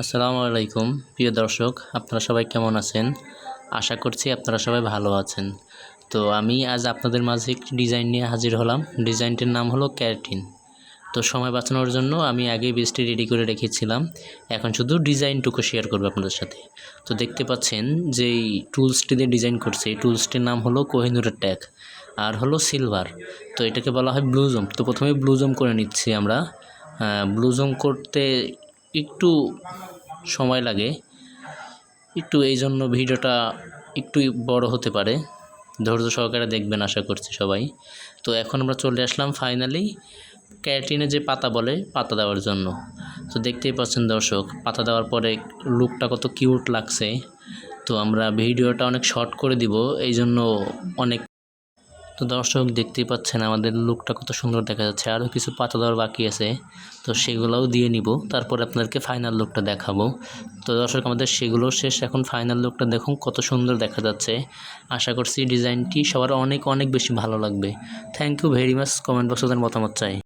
আসসালামু আলাইকুম। প্রিয় দর্শক, আপনারা সবাই কেমন আছেন? আশা করছি আপনারা সবাই ভালো আছেন। তো আমি আজ আপনাদের মাঝে একটি ডিজাইন নিয়ে হাজির হলাম। ডিজাইনটির নাম হলো ক্যারটিন। তো সময় বাঁচানোর জন্য আমি আগেই বেসটি রেডি করে রেখেছিলাম। এখন শুধু ডিজাইনটুকু শেয়ার করব আপনাদের সাথে। তো দেখতে পাচ্ছেন যে এই টুলসটি দিয়ে ডিজাইন করছে। এই টুলসটির নাম হলো কোহিনুরের ট্যাগ আর হলো সিলভার। তো এটাকে বলা হয় ব্লুজম তো প্রথমে ব্লুজম করে নিচ্ছি আমরা। ব্লুজম করতে একটু সময় লাগে। একটু এই জন্য ভিডিওটা একটু বড় হতে পারে। ধৈর্য সহকারে দেখবেন আশা করছি সবাই। তো এখন আমরা চলে আসলাম ফাইনালি ক্যারাটিনে যে পাতা বলে পাতা দেওয়ার জন্য। তো দেখতেই পাচ্ছেন দর্শক, পাতা দেওয়ার পরে লুকটা কত কিউট লাগছে। তো আমরা ভিডিওটা অনেক শর্ট করে দিব, এই জন্য অনেক তো দর্শক দেখতেই পাচ্ছেন আমাদের লুকটা কত সুন্দর দেখা যাচ্ছে। আরও কিছু পাতা দেওয়ার বাকি আছে। তো সেগুলোও দিয়ে নিব। তারপর আপনাদেরকে ফাইনাল লুকটা দেখাবো। তো দর্শক, আমাদের সেগুলো শেষ। এখন ফাইনাল লুকটা দেখুন কত সুন্দর দেখা যাচ্ছে। আশা করছি ডিজাইনটি সবার অনেক অনেক বেশি ভালো লাগবে। Thank you very much comment বক্সে মতামত চাই।